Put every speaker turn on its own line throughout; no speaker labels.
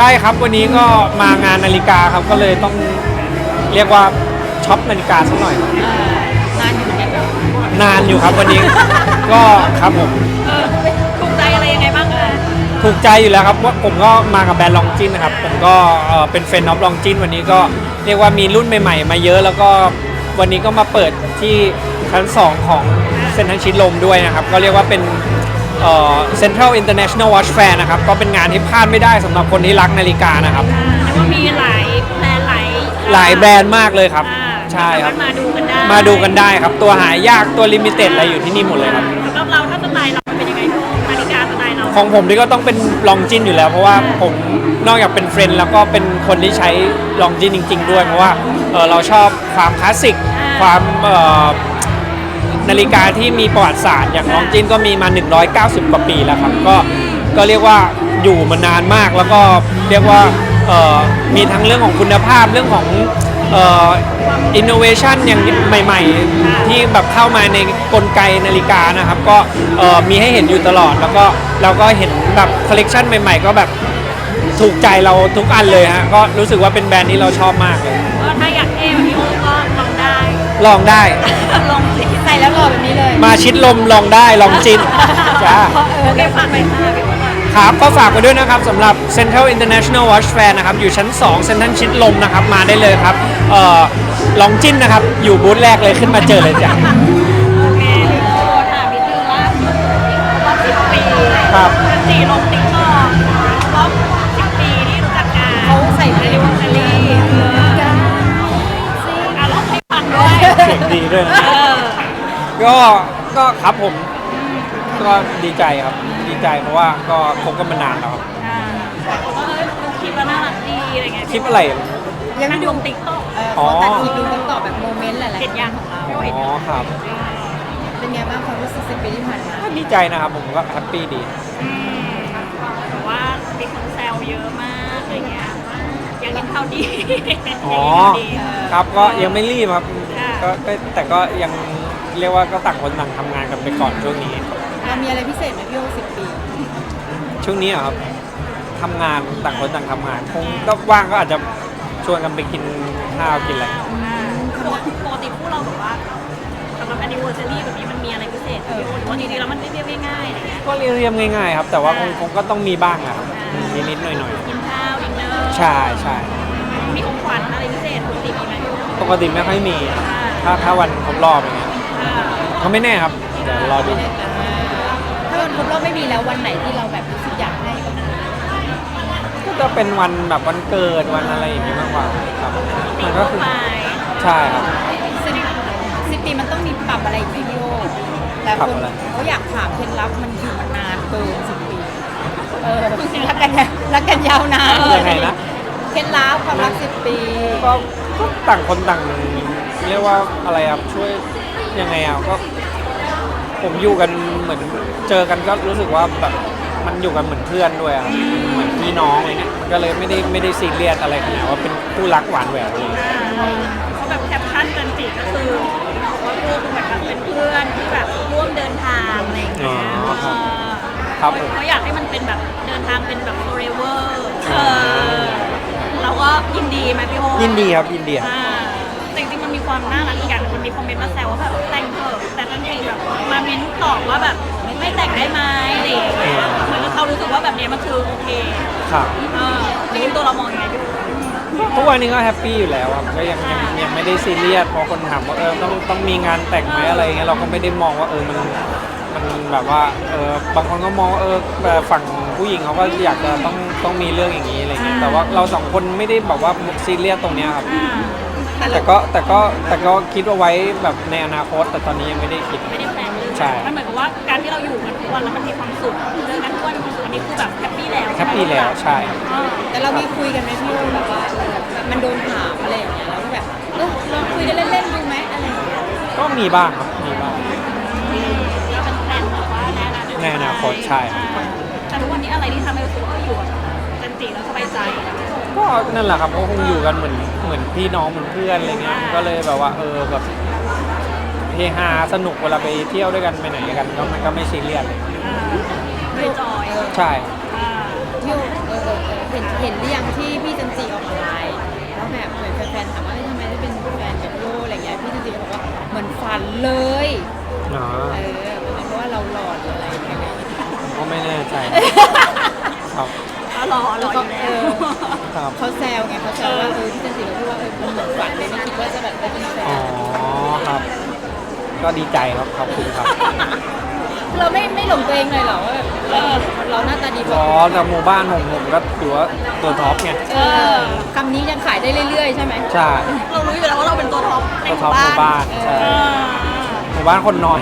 ช่ครับวันนี้ก็มางานนาฬิกาครับก็เลยต้องเรียกว่าช็อปนาฬิกาสักหน่อยครับ
เออนานอยู่เหมือนกันเนอะ
นานอยู่ครับวันนี้ ก็ครับผม
เออถูกใจอะไรยังไงบ้างคะ
ถูกใจอยู่แล้วครับว่าผมก็มากับแบรนด์ลองจินนะครับผมก็เอ่อเป็นเฟนนอฟลองจินวันนี้ก็เรียกว่ามีรุ่นใหม่ ๆ มาเยอะ แล้วก็วันนี้ก็มาเปิดที่ชั้น 2 ของเซ็นทรัลชิดลมด้วยนะครับ ก็เรียกว่าเป็น เซ็นทรัลอินเตอร์เนชั่นแนลวอชแฟร์นะครับ ก็เป็นงานที่พลาดไม่ได้สำหรับคนที่รักนาฬิกานะครับ
อ่าแล้วก็มีหลายแบรนด์หลาย
หลายแบรนด์มากเลยครับ
อ่า
ใช่ครับ
สามารถมาดูกันได้
มาดูกันได้ครับ ตัวหายากตัวลิมิเต็ดอะไรอยู่ที่นี่หมดเลยครับ
สำหรับเราถ้าสไตล์เราเป็นยังไงนาฬิกาสไตล์เรา
ของผมนี่ก็ต้องเป็นลองจินอยู่แล้ว เพราะว่าผมนอกจากเป็นเฟรนด์แล้วก็เป็นคนที่ใช้ลองจินจริง ๆ ด้วย เพราะว่าเอ่อเราชอบความคลาสสิกความเอ่อ นาฬิกาที่มีประวัติศาสตร์อย่างลองจินก็มีมา 190 กว่าปีแล้วครับก็ก็เรียกว่าอยู่มานานมากแล้วก็เรียกว่าเอ่อมีทั้งเรื่องของคุณภาพเรื่องของอินโนเวชันอย่างใหม่ ๆ ที่แบบเข้ามาในกลไกนาฬิกานะครับ ก็เอ่อมีให้เห็นอยู่ตลอด แล้วก็เราก็เห็นแบบคอลเลกชันใหม่ ๆ ก็แบบถูกใจเราทุกอันเลยฮะก็รู้สึกว่าเป็นแบรนด์ที่เราชอบมากเลย
ลองได้
ลอง
สิใส่แล้วหล่อแบบนี้เลย
มาชิดลมลองได้ลองจินจ้า
โอเคฝากไปค่ะพี่โอค่ะ
ครับก็ฝากไปด้วยนะครับสำหรับ Central International Watch Fair นะครับ อยู่ชั้น 2 เซ็นทรัลชิดลมนะครับ มาได้เลยครับเอ่อลองจิ้นนะครับ อยู่บูธแรกเลยขึ้นมาเจอเลยจ้ะ
โอเคพี่โอถามนิดนึงว่ารอบสิบปี
ครับ เสียงดีด้วยนะ
เออ
ก็ก็ครับผม ก็ดีใจครับ ดีใจเพราะว่าก็คบกันมานานแล้วครับ
อ่าเขาก็เออดูคลิปแล้วน่ารักดีอะไรเงี้ย
คลิปอะไร
ยังไม่ลงติ๊กต็อก
เออ
อ๋อ
เขาตัดคลิปดูต้องตอบแบบโมเมนต์หลาย
เห็นยังของเรา
อ๋อครับ
ๆเป็นไงบ้างความรู้สึกสิบปีที่ผ่านมา
ก็ดีใจนะครับผมก็แฮปปี้ดี
อืมแต่ว่ามีคนแซวเยอะมากอะไรเงี้ยยังกินข้าวดี
อ๋อ
ยังกินข้าวดี
ครับก็ยังไม่รีบครับ
ค่ะ
ก็ก็แต่ก็ยังเรียกว่าก็ต่างคนต่างทำงานกันไปก่อนช่วงนี้
เรามีอะไรพิเศษไหมพี่โอสิบปี
ช่วงนี้อะครับทำงานต่างคนต่างทำงานคงก็ว่างก็อาจจะชวนกันไปกินข้าวกินอะไร
อ่าปกติปกติพวกเราแบบว่าสำหรับ anniversary แบบนี้มันมีอะไรพิเศษไหมพี่โอหรือว่าจริงๆแล้วมันเรียบๆง่ายๆอะไรเงี้ย
ก็เรียบๆง่ายๆครับ แต่ว่าคงคงก็ต้องมีบ้างอะครับนิดๆหน่อย
กินข้าวดินเนอร์
ๆใช่ใช่
มีของขวัญอะไรพิเศษปกติมีไหม
ปกติไม่ค่อยมีถ้าถ้าวันครบรอบอย่างเงี้ย
อ่า
ก็ไม่แน่ครับเดี๋ยวรอดู
ถ้าวันครบรอบไม่มีแล้ววันไหนที่เราแบบรู้สึกอยากให้บ้าง
ก็จะเป็นวันแบบวันเกิดวันอะไรอย่างเงี้ยมากกว่าครับมันก็คือ
ไป
ใช่ครับ
สิบสิบปีมันต้องมีปรับอะไรอีกไหมพี่โอแต่
ปรั
ค
บ
น
อะไร
เขาอยากถามเคล็ดลับมันอยู่มานานเกินสิบปี เออรักกันยารักกันยาวนาน
ยังไงนะ
เคล็ดลับความรักสิบปี
ก็ก็ต่างคนต่าง เรียกว่าอะไรอะช่วยยังไงอะก็ ผมอยู่กันเหมือนเจอกันก็รู้สึกว่าแบบมันอยู่กันเหมือนเพื่อนด้วยอะครับเหมือนพี่น้องอะไรเงี้ยมันก็เลยไม่ได้ไม่ได้ซีเรียสอะไรขนาดว่าเป็นคู่รักหวานแหววเลย
เขาแบบแคปชั่นกันจิก็คือว่าพวกแบบเป็นเพื่อนที่แบบร่วมเดินทางอะไรอย่างเงี้ย
อ๋อครับ
เออ
ครับผม
เขาอยากให้มันเป็นแบบเดินทางเป็นแบบ forever เออ เราก็ยินดีไหมพี่โอ
ยินดีครับยินดีครับ
อ่าแต่จริงๆมันมีความน่ารักอีกอย่างหนึ่งมันมีคอมเมนต์มาแซวว่าแบบแต่งเถอะแต่ทันทีแบบมาเม้นตอบว่าแบบไม่แต่งได้ไหมอะไรอย่างเงี้ยเหมือนกับเขารู้สึกว่าแบบเนี้ยมันคือโอเค
ครับ
เออจริงๆตัวเรามองยังไงพี่โอ
ทุกวันนี้ก็แฮปปี้อยู่แล้วครับก็ยังยังยังไม่ได้ซีเรียสพอคนถามว่าเออต้องต้องมีงานแต่งไหมอะไรเงี้ยเราก็ไม่ได้มองว่าเออมันมันแบบว่าเออบางคนก็มองว่าเออแบบฝั่งผู้หญิงเขาก็อยากจะต้องต้องมีเรื่องอย่างนี้อะไรเงี้ย แต่ว่าเราสองคนไม่ได้แบบว่าซีเรียสตรงเนี้ยครับ
อ่า
แต่ก็แต่ก็แต่ก็คิดว่าไว้แบบในอนาคต แต่ตอนนี้ยังไม่ได้คิด
ไม่ได้แพลนเลย
ใช่
มันเหมือนกับว่าการที่เราอยู่กันทุกวันแล้วมันมีความสุขเจอกันทุกวันมีความสุขอันนี้คือแบบแฮปปี้แล้ว
แฮปปี้แล้วใช่
เออ
แต่เรามีคุยกันไหมพี่โอแบบว่าเออแบบมันโดนถามอะไรอย่างเงี้ยแล้วก็แบบเออลองคุยกันเล่นๆดูไหมอะไรอย่างเงี้ย
ก็มีบ้างครับมีบ้าง
ก็เป็นแพลนแบบว่าในอนาคต
ในอนาคตใช่
แต่ทุกวันนี้อะไรที่ทำให้รู้สึกว่าเอออยู่กับ ติแล้วสบายใจ
ก็นั่นแหละครับก็คงอยู่กันเหมือนเหมือนพี่น้องเหมือนเพื่อนอะไรเงี้ยก็เลยแบบว่าเออแบบเฮฮาสนุกเวลาไปเที่ยวด้วยกันไปไหนกันก็มันก็ไม่ซีเรียสเลย
ไม่จอย
ใช่
ที่เอเห็นเห็นหรื่องที่พี่จันจีออกมาไลน์แล้วแบบเหมือนแฟนๆถามว่าทำไมได้เป็นแฟนกับโลอะไรเงี้ย
พี่จันจีบอกว่า
เหมือนฝันเลยเออเพราะว่าเราหลอดอะไรอย่างเงี้ย
ก็ไม่แน่ใจครับ
รอรออยู่
เอ
แล้ว
อ
ครับ
เขาแซวไงเขาแซวว่าเออที่จันทร์เขาพูดว่าเออมันเหมือนฝันเลยไม่คิดว่าจะแบบได้เป็นแฟ
อ๋อนครับ ก็ดีใจครับขอบคุณครับ
เราไม่ไม่หลงตัวเองเลยเหรอว่าแบบเออเราหน้าตาดีก
อ๋
ว่า
อแต่หมู่บ้านผมผมก็ถือว่าตัวท็อปไง
เออคำนี้ยังขายได้เรื่อยๆใช่ไหม
ใช่
เรารู้อยู่แล้วว่าเราเป็นตัวท็อปใน
ตัว
ห
ท็อ
มู่
ปหมู่
บ้า
บ้าน นใช่
เออ
หมู่บ้านคนน้อย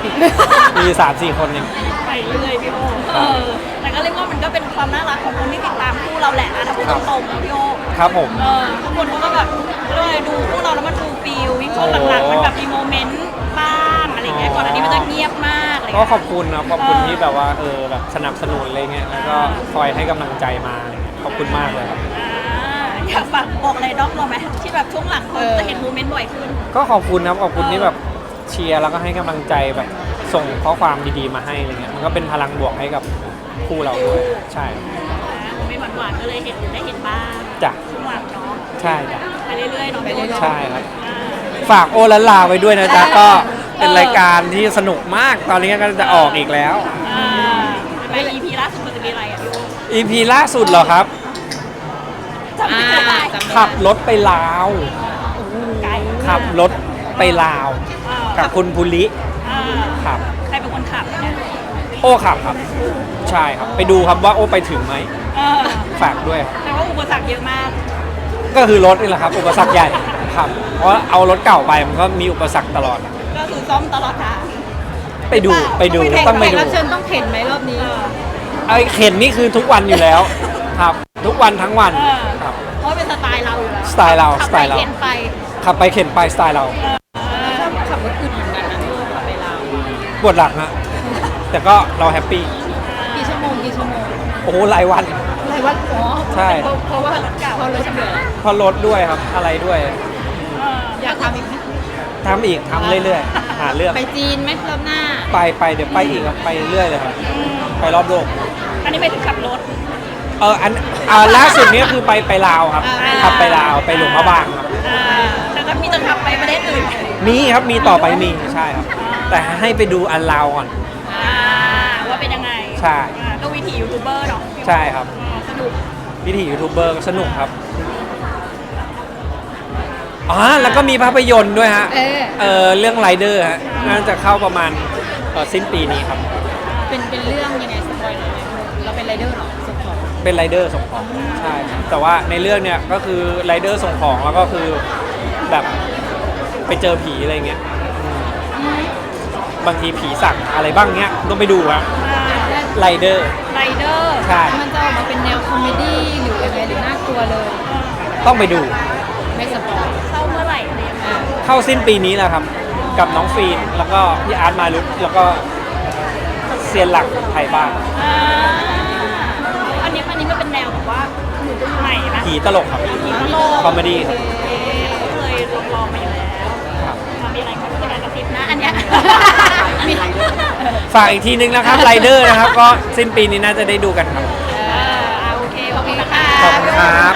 มีสามสี่คนเอง
ไปเรื่อยพี่โอเออ แต่ก็เรียกว่ามันก็เป็นความน่ารักของคนที่ติดตามคู่เราแหละนะถ้าพูดตรงๆนะพี่โอ
ครับผม
เออทุกคนเขาก็แบบเลยดูพวกเราแล้วมันฟูลฟิลยิ่งช่วงหลังๆมันแบบมีโมเมนต์บ้างอะไรเงี้ยก่อนอันนี้มันจะเงียบมากอะไร
ก็
เงี้ย
ขอบคุณนะขอบคุณที่แบบว่าเออแบบสนับสนุนอะไรเงี้ยแล้วก็คอยให้กำลังใจมาอะไรเงี้ยขอบคุณมากเลยครับ
อ่าอยากฝากบอกอะไรด็อกเราไหมที่แบบช่วงหลังคนจะเห็นโมเมนต์บ่อยขึ้น
ก็ขอบคุณนะครับขอบคุณที่แบบเชียร์แล้วก็ให้กำลังใจแบบส่งข้อความดีๆมาให้อะไรเงี้ยมันก็เป็นพลังบวกให้กับ คู่เราด้วยใช่
โมเมนต์หวานๆก็เลยเห็นได้เห็นบ้าง
จ้ะ
ช่วงหลังเนาะ
ใช่จ้ะ
ไปเรื่อยๆเนาะพี่โอเนาะ
ใช่ครับ
อ่า
ฝากโอละลาไว้ด้วยนะจ๊ะก็เป็นรายการที่สนุกมากตอนนี้ก็จะออกอีกแล้ว
อ่าไป EP ล่าสุดมันจะมีอะไรอะพี่โอ
EP ล่าสุดเหรอครับ
จำ
อ่า
ไม่ได้
จำไม่
ขับ
ได้
รถไปลาว
ไกล
ขับรถไปลาว
อ่า
กับคุณภูริ
อ่า
ครับ
ใครเป็นคนขับเนี่ย
โอ้ขับครับ ใช่ครับ ไปดูครับว่าโอ้ไปถึงไหม
เออ
ฝากด้วย
แต่ว่าอุปสรรคเยอะมาก
ก็คือรถนี่แหละครับ อุปสรรคใหญ่ครับ เพราะเอารถเก่าไปมันก็มีอุปสรรคตลอด
ก็คือซ้อมตลอดทาง
ไปดูไปดู
แขก
ต้องไปดู
รับเชิญต้องเข็นไหมรอบนี้
ไอ้เข็นนี่คือทุกวันอยู่แล้ว ครับ ทุกวันทั้งวัน
เออ
ครับ
เพราะเป็นสไตล์เราอยู่แล้ว
สไตล์เรา
ขับ
สไตล์เรา
ปเข็นไป
ขับไปเข็นไปสไตล์เรา
ชอบขับรถอึดเหมือนกันนะพี่โอขับไปลาว
ปวดหลังฮะ แต่ก็เราแฮปปี้
กี่ชั่วโมงกี่ชั่วโมง
โอ้โหหลายวัน
อะไรวะอ๋อ
ใช่
เพราะเพราะว่ารถเก่าเพราะรถเก่า
เพราะรถด้วยครับอะไรด้วย
เออ
อยากทำอีกไหม
ทำอีกทำเรื่อยๆ หาเรื่อง
ไปจีนไหมรอบหน้า
ไปไปเดี๋ยวไปอีกครับไปเรื่อยเลยครับ ไปรอบโลก
อันนี้ไปถึงขับรถ
เอออันอ่าล่าสุดนี้คือไปไปลาวครับ
อ่า
ขับไปลาวไปหลวงพระบางครับ
อ่าแต่ก็มีจะขับไปประเทศอื่น
มีครับมีต่อไปมีใช่ครับ แต่ให้ไปดูอันลาวก่อน
อ่าว่าเป็นยังไง
ใช่
อ่าก็วิถียูทูบเบอร์เนาะ
ใช่ครับ
อ่าสนุก
วิถียูทูบเบอร์ก็สนุกครับอ๋อแล้วก็มีภาพยนตร์ด้วยฮะ
เออ
เออเรื่องไรเดอร์ฮะน่าจะเข้าประมาณเอ่อสิ้นปีนี้ครับ
เป็นเป็นเรื่องยังไงสปอยหน่อยไหมเราเป็นไรเดอร์เหรอส่งของ
เป็นไรเดอร์ส่งของใช่ครับแต่ว่าในเรื่องเนี่ยก็คือไรเดอร์ส่งของแล้วก็คือแบบไปเจอผีอะไรเงี้ย อืม บางทีผีสั่งอะไรบ้างเงี้ยต้องไปดูฮะ
อ่า
ไรเดอร์
ไรเดอร์
ใช่
มันจะออกมาเป็นแนวคอมเมดี้หรือยังไงหรือน่ากลัวเลย
ต้องไปดู
ไม่สปอย
เข้าเมื่อไหร่อะไรยังไง
อ่า
เข้าสิ้นปีนี้แหละครับ กับน้องฟีนแล้วก็พี่อาร์ตมาลุกแล้วก็เซียนหลักไทยบ้าน
อ่าอันนี้อันนี้มันเป็นแนวแบบว่าใหม่นะ
ผีตลกครับ
ผีตลก
คอมเมดี้
เอ๊ะเราก็เคยลองลองมาอยู่แล้ว
ครับ
มามีอะไรก็จะการกระซิบนะอันเนี้ย มี
ฝากอีกทีนึงนะครับไรเดอร์นะครับ ก็สิ้นปีนี้น่าจะได้ดูกันครับ
เอออ่าโอเค ขอบคุณนะคะ
ขอบคุณครับ